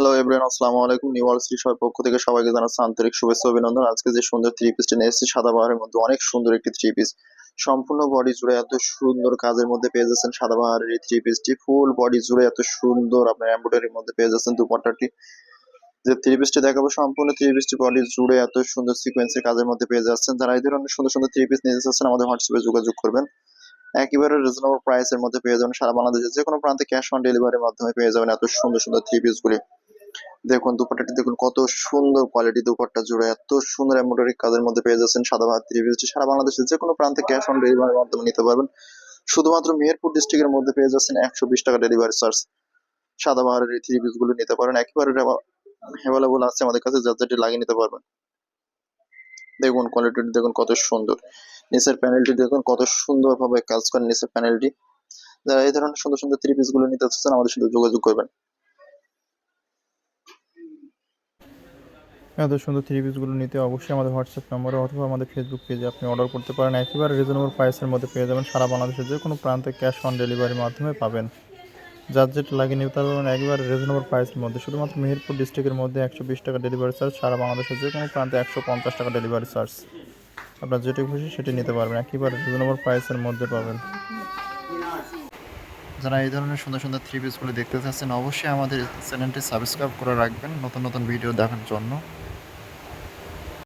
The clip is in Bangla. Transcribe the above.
হ্যালো এভরিওয়ান আসসালামু আলাইকুম নিউ ওয়ার্ল্ড শ্রী পক্ষ থেকে সবাইকে জানাচ্ছি আন্তরিক শুভেচ্ছা অভিনন্দন। আজকে যে সুন্দর থ্রি পিসটি নিয়ে এসেছি, সাদা বাহারের মধ্যে অনেক সুন্দর একটি থ্রি পিস সম্পূর্ণ বডি জুড়ে এত সুন্দর কাজের মধ্যে পেয়ে যাচ্ছেন সাদা বাহারের এই থ্রি পিসটি ফুল বডি জুড়ে এত সুন্দর আপনার এমব্রয়ডারির মধ্যে পেয়ে যাচ্ছেন দুপাট্টাটি যে থ্রি পিসটি দেখাবো, সম্পূর্ণ থ্রি পিসটি বডি জুড়ে এত সুন্দর সিকোয়েন্সের কাজের মধ্যে পেয়ে যাচ্ছেন। যারা এই ধরনের সুন্দর সুন্দর থ্রি পিস নিতে চাচ্ছেন, আমাদের হোয়াটসঅ্যাপে যোগাযোগ করবেন। একেবারে রিজনেবল প্রাইসের মধ্যে পেয়ে যাবেন সারা বাংলাদেশের যে কোনো প্রান্তে ক্যাশ অন ডেলিভারির মাধ্যমে পেয়ে যাবেন এত সুন্দর সুন্দর থ্রি পিসগুলি দেখুন দুপাট্টাটি দেখুন, কত সুন্দর কোয়ালিটি দুপাট্টা জুড়ে, এত সুন্দর এমব্রয়ডারি কাজের মধ্যে পেয়ে যাচ্ছেন সাদা ভাত থ্রি পিসটি সারা বাংলাদেশের যে কোনো প্রান্তে ক্যাশ অন ডেলিভারির মাধ্যমে নিতে পারবেন। শুধুমাত্র মেহেরপুর ডিস্ট্রিক্টের মধ্যে পেয়ে যাচ্ছেন একশো বিশ টাকা ডেলিভারি চার্জ সাদা বাহারের এই থ্রি পিসগুলো নিতে পারেন। একেবারে অ্যাভেলেবল আছে আমাদের কাছে যা যেটি লাগিয়ে নিতে পারবেন। দেখুন কোয়ালিটিটি দেখুন কত সুন্দর। নিচের প্যানেলটি দেখুন কত সুন্দর ভাবে কাজ করেন নিচের প্যানেলটি যারা এই ধরনের সুন্দর সুন্দর থ্রি পিসগুলো নিতে চাচ্ছেন, আমাদের সাথে যোগাযোগ করবেন। এত সুন্দর থ্রি পিসগুলো নিতে অবশ্যই আমাদের হোয়াটসঅ্যাপ নম্বরে অথবা আমাদের ফেসবুক পেজে আপনি অর্ডার করতে পারেন। একেবারে রিজনেবল প্রাইসের মধ্যে পেয়ে যাবেন। সারা বাংলাদেশের যে কোনো প্রান্তে ক্যাশ অন ডেলিভারির মাধ্যমে পাবেন। যার যেটা লাগিয়ে নিতে পারবেন একেবারে রিজনেবল প্রাইসের মধ্যে। শুধুমাত্র মেহেরপুর ডিস্ট্রিক্টের মধ্যে একশো বিশ টাকা ডেলিভারি চার্জ সারা বাংলাদেশের যে কোনো প্রান্তে একশো পঞ্চাশ টাকা ডেলিভারি চার্জ আপনার যেটি খুশি সেটি নিতে পারবেন। একেবারে রিজনেবল প্রাইসের মধ্যে পাবেন। যারা এই ধরনের সুন্দর সুন্দর থ্রি পিসগুলো দেখতে চাচ্ছেন, অবশ্যই আমাদের চ্যানেলটি সাবস্ক্রাইব করে রাখবেন। নতুন নতুন ভিডিও দেখার জন্য।